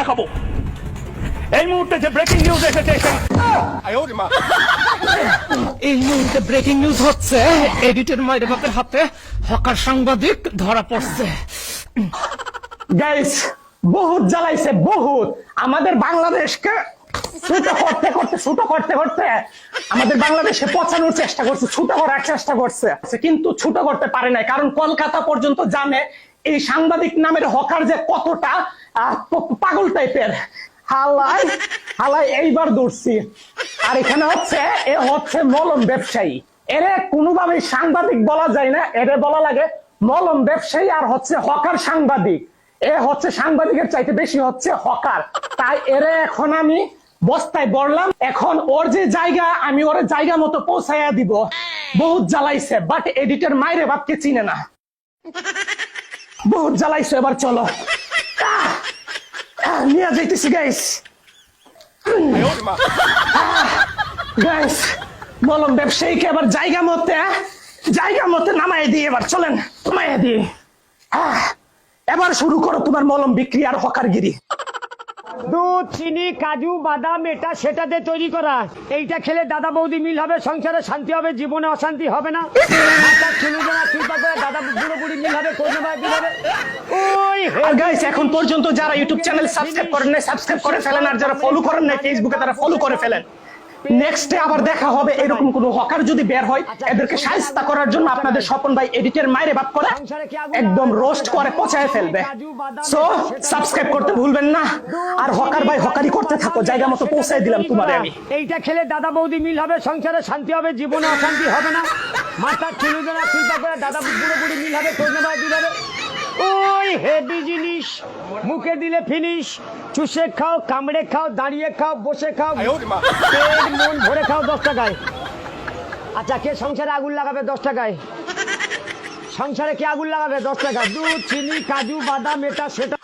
দেখাবো। এই মুহূর্তে যে ব্রেকিং নিউজ এসেছে এই মুহূর্তে ব্রেকিং নিউজ হচ্ছে এডিটের মায়ের বাপের হাতে হকার সাংবাদিক ধরা পড়ছে। গাইস বহুত জ্বালাইছে বহুত। আমাদের বাংলাদেশকে ছোটো করতে করতে ছোটো করতে করতে আমাদের বাংলাদেশে পচানোর চেষ্টা করছে ছুটো করার চেষ্টা করছে। কিন্তু ছুটো করতে পারে নাই কারণ কলকাতা পর্যন্ত জানে এই সাংবাদিক নামের হকার যে কতটা পাগল টাইপের হালাই হালাই এইবার দৌড়ছি আর এখানে হচ্ছে, এ হচ্ছে মলম ব্যবসায়ী। এরে কোনোভাবে সাংবাদিক বলা যায় না, এরে বলা লাগে মলম ব্যবসায়ী আর হচ্ছে হকার সাংবাদিক। এ হচ্ছে সাংবাদিকের চাইতে বেশি হচ্ছে হকার। তাই এরে এখন আমি বস্তায় বললাম এখন ওর যে জায়গা, আমি ওর জায়গা মতো পৌঁছাইয়া দিব। বহুত জ্বালাইছে বাট এডিটর মাইরে বাপকে চিনে না। বহুত জ্বালাইছে এবার চলো। নিয়ে যাইতেছি গাইস গাইস বললাম ব্যবসায়ীকে এবার জায়গা মতে জায়গা মতে নামাই দিয়ে এবার, চলেন নামাইয়া দিয়ে এবার শুরু করো তোমার মলম বিক্রি আর হকারগিরি। দুধ, চিনি, কাজু, বাদাম, এটা সেটাতে তৈরি করা। এইটা খেলে দাদা বৌদি মিল হবে, সংসারে শান্তি হবে, জীবনে অশান্তি হবে না। মাথার চুলুজনা কৃপা করে দাদা বুড়ো বুড়ি মিল হবে কোনো ভাই মিল হবে ওই আর গাইস এখন পর্যন্ত যারা ইউটিউব চ্যানেল সাবস্ক্রাইব করেন নাই সাবস্ক্রাইব করে ফেলেন আর যারা ফলো করেন নাই ফেসবুকে তারা ফলো করে ফেলেন। নেক্সটে আবার দেখা হবে এরকম কোন হকার যদি বের হয় এদেরকে সাহায্য করার জন্য আপনাদের স্বপন ভাই এডিটের মায়ের বাপ করে একদম রোস্ট করে পচায় ফেলবে। সো সাবস্ক্রাইব করতে ভুলবেন না। আর হকার ভাই হকারি করতে থাকো জায়গা মতো পৌঁছায় দিলাম তোমারে আমি। এইটা খেলে দাদা বৌদি মিল হবে সংসারে শান্তি হবে জীবনে অশান্তি হবে না। মাথার চুলুজনা কৃপা করে দাদা বুড়ি মিল হবে কোনো ভাই হবে। ওই হেভি জিনিস মুখে দিলে ফিনিশ চুষে খাও কামড়ে খাও দাঁড়িয়ে খাও বসে খাও। পেট মন ভরে খাও দশ টাকায়। আচ্ছা কে সংসারে আগুন লাগাবে দশ টাকায়? সংসারে কে আগুন লাগাবে দশ টাকা দুধ চিনি কাজু বাদাম এটা সেটা।